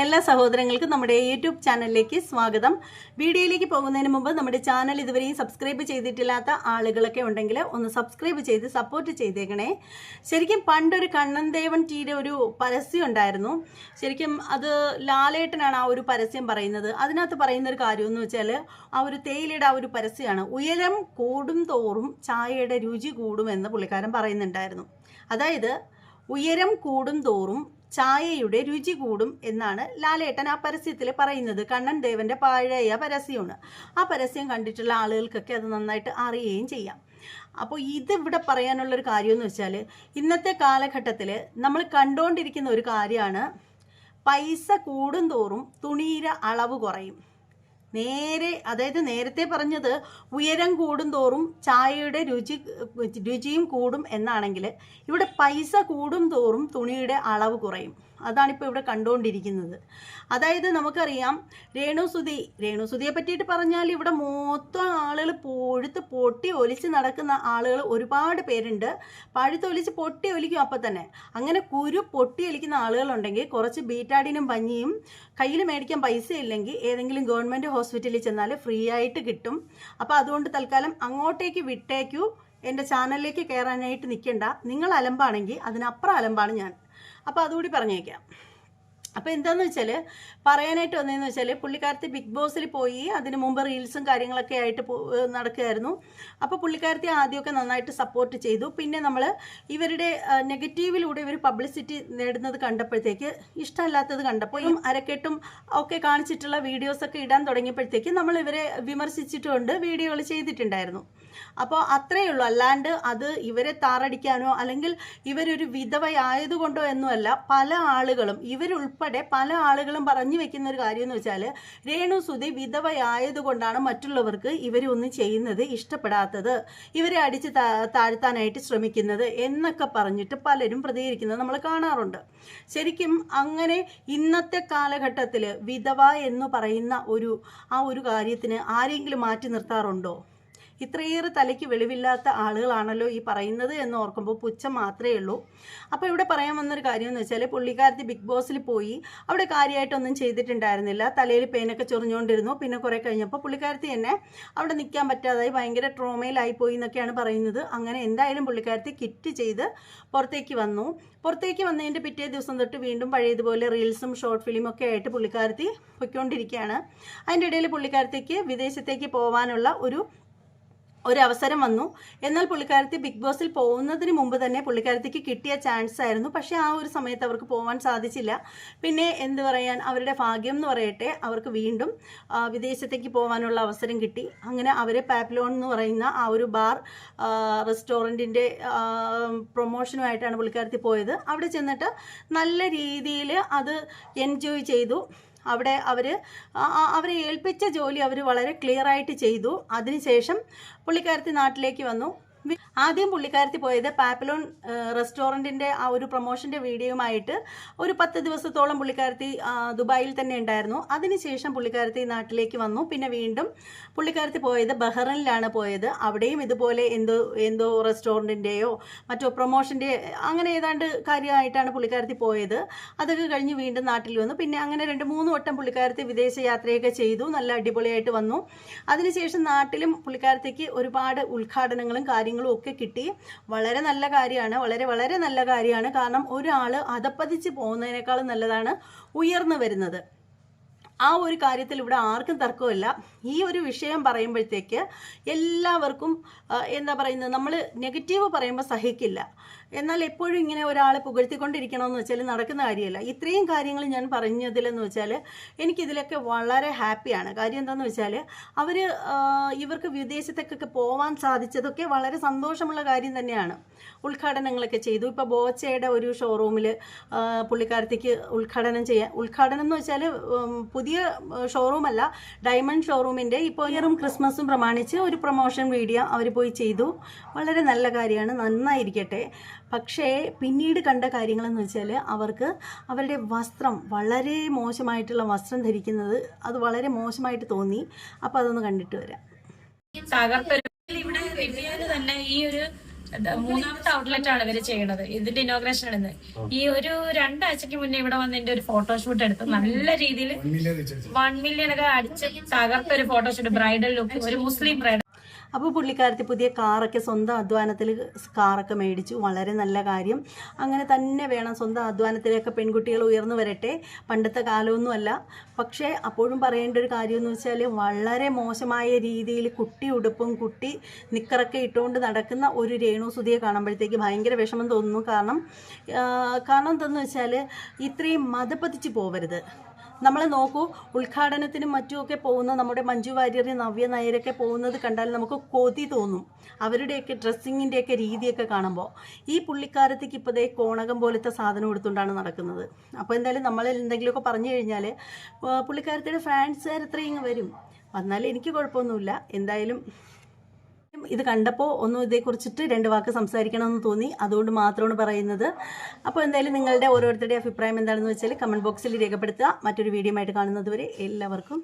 എല്ലാ സഹോദരങ്ങൾക്കും നമ്മുടെ യൂട്യൂബ് ചാനലിലേക്ക് സ്വാഗതം. വീഡിയോയിലേക്ക് പോകുന്നതിന് മുമ്പ് നമ്മുടെ ചാനൽ ഇതുവരെയും സബ്സ്ക്രൈബ് ചെയ്തിട്ടില്ലാത്ത ആളുകളൊക്കെ ഉണ്ടെങ്കിൽ ഒന്ന് സബ്സ്ക്രൈബ് ചെയ്ത് സപ്പോർട്ട് ചെയ്തേക്കണേ. ശരിക്കും പണ്ടൊരു കണ്ണൻ ദേവൻ ടീയുടെ ഒരു പരസ്യം ഉണ്ടായിരുന്നു. ശരിക്കും അത് ലാലേട്ടനാണ് ആ ഒരു പരസ്യം പറയുന്നത്. അതിനകത്ത് പറയുന്ന ഒരു കാര്യം എന്ന് വെച്ചാൽ ആ ഒരു തേയിലയുടെ ആ ഒരു പരസ്യമാണ് ഉയരം കൂടും തോറും ചായയുടെ രുചി കൂടുമെന്ന് പുള്ളിക്കാരൻ പറയുന്നുണ്ടായിരുന്നു. അതായത് ഉയരം കൂടും തോറും ചായയുടെ രുചി കൂടും എന്നാണ് ലാലേട്ടൻ ആ പരസ്യത്തിൽ പറയുന്നത്. കണ്ണൻ ദേവന്റെ പഴയ പരസ്യമാണ്. ആ പരസ്യം കണ്ടിട്ടുള്ള ആളുകൾക്കൊക്കെ അത് നന്നായിട്ട് അറിയുകയും ചെയ്യാം. അപ്പോൾ ഇതിവിടെ പറയാനുള്ളൊരു കാര്യം എന്ന് വെച്ചാൽ ഇന്നത്തെ കാലഘട്ടത്തിൽ നമ്മൾ കണ്ടുകൊണ്ടിരിക്കുന്ന ഒരു കാര്യമാണ് പൈസ കൂടുന്തോറും തുണിയുടെ അളവ് കുറയും. നേരെ അതായത് നേരത്തെ പറഞ്ഞത് ഉയരം കൂടും തോറും ചായയുടെ രുചി രുചിയും കൂടും എന്നാണെങ്കിൽ ഇവിടെ പൈസ കൂടും തോറും തുണിയുടെ അളവ് കുറയും. അതാണിപ്പോൾ ഇവിടെ കണ്ടുകൊണ്ടിരിക്കുന്നത്. അതായത് നമുക്കറിയാം രേണുസുതി രേണുസുതിയെ പറ്റിയിട്ട് പറഞ്ഞാൽ ഇവിടെ മൊത്തം ആളുകൾ പൊഴുത്ത് പൊട്ടി ഒലിച്ച് നടക്കുന്ന ആളുകൾ ഒരുപാട് പേരുണ്ട്. പഴുത്തൊലിച്ച് പൊട്ടി ഒലിക്കും അപ്പം തന്നെ. അങ്ങനെ കുരു പൊട്ടി ഒലിക്കുന്ന ആളുകളുണ്ടെങ്കിൽ കുറച്ച് ബീറ്റാഡിനും പഞ്ഞിയും കയ്യിൽ മേടിക്കാൻ പൈസ ഇല്ലെങ്കിൽ ഏതെങ്കിലും ഗവൺമെന്റ് ഹോസ്പിറ്റലിൽ ചെന്നാൽ ഫ്രീ ആയിട്ട് കിട്ടും. അപ്പോൾ അതുകൊണ്ട് തൽക്കാലം അങ്ങോട്ടേക്ക് വിട്ടേക്കൂ. എന്റെ ചാനലിലേക്ക് കയറാനായിട്ട് നിൽക്കണ്ട. നിങ്ങൾ അലമ്പാണെങ്കിൽ അതിനപ്പുറം അലമ്പാണ് ഞാൻ. അപ്പോൾ അതുകൂടി പറഞ്ഞേക്കാം. അപ്പോൾ എന്താന്ന് വെച്ചാൽ പറയാനായിട്ട് വന്നതെന്ന് വെച്ചാൽ പുള്ളിക്കാരത്തി ബിഗ് ബോസിൽ പോയി അതിന് മുമ്പ് റീൽസും കാര്യങ്ങളൊക്കെ ആയിട്ട് നടക്കുകയായിരുന്നു. അപ്പോൾ പുള്ളിക്കാരത്തി ആദ്യമൊക്കെ നന്നായിട്ട് സപ്പോർട്ട് ചെയ്തു. പിന്നെ നമ്മൾ ഇവരുടെ നെഗറ്റീവിലൂടെ ഇവർ പബ്ലിസിറ്റി നേടുന്നത് കണ്ടപ്പോഴത്തേക്ക് ഇഷ്ടമല്ലാത്തത് കണ്ടപ്പോൾ ഈ അരക്കെട്ടും ഒക്കെ കാണിച്ചിട്ടുള്ള വീഡിയോസൊക്കെ ഇടാൻ തുടങ്ങിയപ്പോഴത്തേക്ക് നമ്മൾ ഇവരെ വിമർശിച്ചിട്ടുണ്ട് വീഡിയോകൾ ചെയ്തിട്ടുണ്ടായിരുന്നു. അപ്പോൾ അത്രയേ ഉള്ളൂ. അല്ലാണ്ട് അത് ഇവരെ താറടിക്കാനോ അല്ലെങ്കിൽ ഇവരൊരു വിധവയായതുകൊണ്ടോ എന്നുമല്ല പല ആളുകളും ഇവരുൾപ്പെടെ പല ആളുകളും പറഞ്ഞു വെക്കുന്ന ഒരു കാര്യം എന്ന് വെച്ചാൽ രേണു സുധി വിധവയായതുകൊണ്ടാണ് മറ്റുള്ളവർക്ക് ഇവരൊന്നും ചെയ്യുന്നത് ഇഷ്ടപ്പെടാത്തത്. ഇവരെ അടിച്ച് താഴ്ത്താനായിട്ട് ശ്രമിക്കുന്നത് എന്നൊക്കെ പറഞ്ഞിട്ട് പലരും പ്രതികരിക്കുന്നത് നമ്മൾ കാണാറുണ്ട്. ശരിക്കും അങ്ങനെ ഇന്നത്തെ കാലഘട്ടത്തിൽ വിധവ എന്ന് പറയുന്ന ഒരു ആ ഒരു കാര്യത്തിന് ആരെങ്കിലും മാറ്റി നിർത്താറുണ്ടോ? ഇത്രയേറെ തലയ്ക്ക് വെളിവില്ലാത്ത ആളുകളാണല്ലോ ഈ പറയുന്നത് എന്ന് ഓർക്കുമ്പോൾ പുച്ഛം മാത്രമേ ഉള്ളൂ. അപ്പോൾ ഇവിടെ പറയാൻ വന്നൊരു കാര്യം എന്ന് വെച്ചാൽ പുള്ളിക്കാരത്തി ബിഗ് ബോസിൽ പോയി. അവിടെ കാര്യമായിട്ടൊന്നും ചെയ്തിട്ടുണ്ടായിരുന്നില്ല. തലയിൽ പേനൊക്കെ ചൊറിഞ്ഞുകൊണ്ടിരുന്നു പിന്നെ കുറേ കഴിഞ്ഞപ്പോൾ പുള്ളിക്കാരത്തി തന്നെ അവിടെ നിൽക്കാൻ പറ്റാതായി. ഭയങ്കര ട്രോമയിലായി പോയി എന്നൊക്കെയാണ് പറയുന്നത്. അങ്ങനെ എന്തായാലും പുള്ളിക്കാരത്തി കിറ്റ് ചെയ്ത് പുറത്തേക്ക് വന്നു. പുറത്തേക്ക് വന്നതിന്റെ പിറ്റേ ദിവസം തൊട്ട് വീണ്ടും പഴയതുപോലെ റീൽസും ഷോർട്ട് ഫിലിമൊക്കെ ആയിട്ട് പുള്ളിക്കാരത്തി പൊയ്ക്കൊണ്ടിരിക്കുകയാണ്. അതിന്റെ ഇടയിൽ പുള്ളിക്കാരത്തേക്ക് വിദേശത്തേക്ക് പോകാനുള്ള ഒരു ഒരു അവസരം വന്നു. എന്നാൽ പുള്ളിക്കാരത്തി ബിഗ് ബോസിൽ പോകുന്നതിന് മുമ്പ് തന്നെ പുള്ളിക്കാരത്തിക്ക് കിട്ടിയ ചാൻസ് ആയിരുന്നു. പക്ഷേ ആ ഒരു സമയത്ത് അവർക്ക് പോകാൻ സാധിച്ചില്ല. പിന്നെ എന്ത് പറയാൻ അവരുടെ ഭാഗ്യം എന്ന് പറയട്ടെ അവർക്ക് വീണ്ടും വിദേശത്തേക്ക് പോകാനുള്ള അവസരം കിട്ടി. അങ്ങനെ അവരെ പാപ്ലോൺ എന്ന് പറയുന്ന ആ ഒരു ബാർ റെസ്റ്റോറന്റിന്റെ പ്രൊമോഷനുമായിട്ടാണ് പുള്ളിക്കാരത്തി പോയത്. അവിടെ ചെന്നിട്ട് നല്ല രീതിയിൽ അത് എൻജോയ് ചെയ്തു. അവിടെ അവർ അവരെ ഏൽപ്പിച്ച ജോലി അവർ വളരെ ക്ലിയറായിട്ട് ചെയ്തു. അതിനുശേഷം പുള്ളിക്കാരത്തി നാട്ടിലേക്ക് വന്നു. ആദ്യം പുള്ളിക്കാരത്തി പോയത് പാപ്പലോൺ റെസ്റ്റോറന്റിന്റെ ആ ഒരു പ്രൊമോഷന്റെ വീഡിയോയുമായിട്ട് ഒരു പത്ത് ദിവസത്തോളം പുള്ളിക്കാരത്തി ദുബായിൽ തന്നെ ഉണ്ടായിരുന്നു. അതിനുശേഷം പുള്ളിക്കാരത്തി നാട്ടിലേക്ക് വന്നു. പിന്നെ വീണ്ടും പുള്ളിക്കാരത്തി പോയത് ബഹ്റൈനിലാണ് പോയത്. അവിടെയും ഇതുപോലെ എന്തോ എന്തോ റെസ്റ്റോറന്റിന്റെയോ മറ്റോ പ്രൊമോഷന്റെ അങ്ങനെ ഏതാണ്ട് കാര്യമായിട്ടാണ് പുള്ളിക്കാരത്തി പോയത്. അതൊക്കെ കഴിഞ്ഞ് വീണ്ടും നാട്ടിൽ വന്നു. പിന്നെ അങ്ങനെ രണ്ട് മൂന്ന് വട്ടം പുള്ളിക്കാരത്തി വിദേശ യാത്രയൊക്കെ ചെയ്തു. നല്ല അടിപൊളിയായിട്ട് വന്നു. അതിനുശേഷം നാട്ടിലും പുള്ളിക്കാരത്തേക്ക് ഒരുപാട് ഉദ്ഘാടനങ്ങളും കാര്യങ്ങളും ഒക്കെ കിട്ടി. വളരെ നല്ല കാര്യമാണ്. വളരെ വളരെ നല്ല കാര്യമാണ്. കാരണം ഒരാൾ അതപ്പതിച്ച് പോകുന്നതിനേക്കാളും നല്ലതാണ് ഉയർന്നു വരുന്നത്. ആ ഒരു കാര്യത്തിൽ ഇവിടെ ആർക്കും തർക്കമില്ല ഈ ഒരു വിഷയം പറയുമ്പോഴത്തേക്ക് എല്ലാവർക്കും എന്താ പറയുന്നത് നമ്മൾ നെഗറ്റീവ് പറയുമ്പോൾ സഹിക്കില്ല. എന്നാൽ എപ്പോഴും ഇങ്ങനെ ഒരാളെ പുകഴ്ത്തിക്കൊണ്ടിരിക്കണമെന്ന് വെച്ചാൽ നടക്കുന്ന കാര്യമല്ല. ഇത്രയും കാര്യങ്ങൾ ഞാൻ പറഞ്ഞതിലെന്ന് വെച്ചാൽ എനിക്കിതിലൊക്കെ വളരെ ഹാപ്പിയാണ്. കാര്യം എന്താണെന്ന് വെച്ചാൽ അവർ ഇവർക്ക് വിദേശത്തേക്കൊക്കെ പോകാൻ സാധിച്ചതൊക്കെ വളരെ സന്തോഷമുള്ള കാര്യം തന്നെയാണ്. ഉദ്ഘാടനങ്ങളൊക്കെ ചെയ്തു. ഇപ്പോൾ ബോച്ചയുടെ ഒരു ഷോറൂമിൽ പുള്ളിക്കാരത്തേക്ക് ഉദ്ഘാടനം ചെയ്യാൻ ഉദ്ഘാടനം എന്ന് വെച്ചാൽ പുതിയ ഷോറൂം അല്ല ഡയമണ്ട് ഷോറൂമിന്റെ ഇപ്പോൾ ഇയറും ക്രിസ്മസും പ്രമാണിച്ച് ഒരു പ്രൊമോഷൻ വീഡിയോ അവർ പോയി ചെയ്തു. വളരെ നല്ല കാര്യമാണ് നന്നായിരിക്കട്ടെ. പക്ഷേ പിന്നീട് കണ്ട കാര്യങ്ങളെന്ന് വെച്ചാൽ അവർക്ക് അവരുടെ വസ്ത്രം വളരെ മോശമായിട്ടുള്ള വസ്ത്രം ധരിക്കുന്നത് അത് വളരെ മോശമായിട്ട് തോന്നി. അപ്പോൾ അതൊന്ന് കണ്ടിട്ട് വരാം. ഇവിടെ തന്നെ ഈ ഒരു മൂന്നാമത്തെ ഔട്ട്ലെറ്റ് ആണ് ഇവർ ചെയ്യണത്. ഇതിന്റെ ഇനോഗ്രേഷൻ ആണ് ഇന്ന്. ഈ ഒരു രണ്ടാഴ്ചക്ക് മുന്നേ ഇവിടെ വന്ന് എന്റെ ഒരു ഫോട്ടോഷൂട്ട് എടുത്ത് നല്ല രീതിയിൽ വൺ മില്യൺ ഒക്കെ അടിച്ച് തകർത്ത ഒരു ഫോട്ടോഷൂട്ട് ബ്രൈഡൽ ലുക്ക് ഒരു മുസ്ലിം ബ്രൈഡൽ അപ്പോൾ പുള്ളിക്കാരത്തി പുതിയ കാറൊക്കെ സ്വന്തം അധ്വാനത്തിൽ കാറൊക്കെ മേടിച്ചു. വളരെ നല്ല കാര്യം. അങ്ങനെ തന്നെ വേണം സ്വന്തം അധ്വാനത്തിലൊക്കെ പെൺകുട്ടികൾ ഉയർന്നു വരട്ടെ. പണ്ടത്തെ കാലമൊന്നുമല്ല. പക്ഷേ അപ്പോഴും പറയേണ്ട ഒരു കാര്യം എന്ന് വെച്ചാൽ വളരെ മോശമായ രീതിയിൽ കുട്ടി ഉടുപ്പും കുട്ടി നിക്കറൊക്കെ ഇട്ടുകൊണ്ട് നടക്കുന്ന ഒരു രേണു രേണുസുതിയെ കാണുമ്പോഴത്തേക്ക് ഭയങ്കര വിഷമം തോന്നുന്നു. കാരണം കാരണം എന്തെന്ന് വെച്ചാൽ ഇത്രയും മതപ്പതിച്ച് പോവരുത്. നമ്മൾ നോക്കൂ ഉദ്ഘാടനത്തിനും മറ്റുമൊക്കെ പോകുന്ന നമ്മുടെ മഞ്ജു വാര്യർ നവ്യ നായരൊക്കെ പോകുന്നത് കണ്ടാൽ നമുക്ക് കൊതി തോന്നും. അവരുടെയൊക്കെ ഡ്രസ്സിങ്ങിന്റെയൊക്കെ രീതിയൊക്കെ കാണുമ്പോൾ ഈ പുള്ളിക്കാരത്തേക്ക് ഇപ്പോൾ ദേ കോണകം പോലത്തെ സാധനം എടുത്തുകൊണ്ടാണ് നടക്കുന്നത്. അപ്പോൾ എന്തായാലും നമ്മൾ എന്തെങ്കിലുമൊക്കെ പറഞ്ഞു കഴിഞ്ഞാൽ പുള്ളിക്കാരത്തിയുടെ ഫാൻസുകാർ ഇത്രയും വരും. വന്നാൽ എനിക്ക് കുഴപ്പമൊന്നുമില്ല. എന്തായാലും ഇത് കണ്ടപ്പോൾ ഒന്നും ഇതേക്കുറിച്ചിട്ട് രണ്ട് വാക്ക് സംസാരിക്കണമെന്ന് തോന്നി. അതുകൊണ്ട് മാത്രമാണ് പറയുന്നത്. അപ്പോൾ എന്തായാലും നിങ്ങളുടെ ഓരോരുത്തരുടെ അഭിപ്രായം എന്താണെന്ന് വെച്ചാൽ കമന്റ് ബോക്സിൽ രേഖപ്പെടുത്തുക. മറ്റൊരു വീഡിയോ ആയിട്ട് കാണുന്നത് വരെ എല്ലാവർക്കും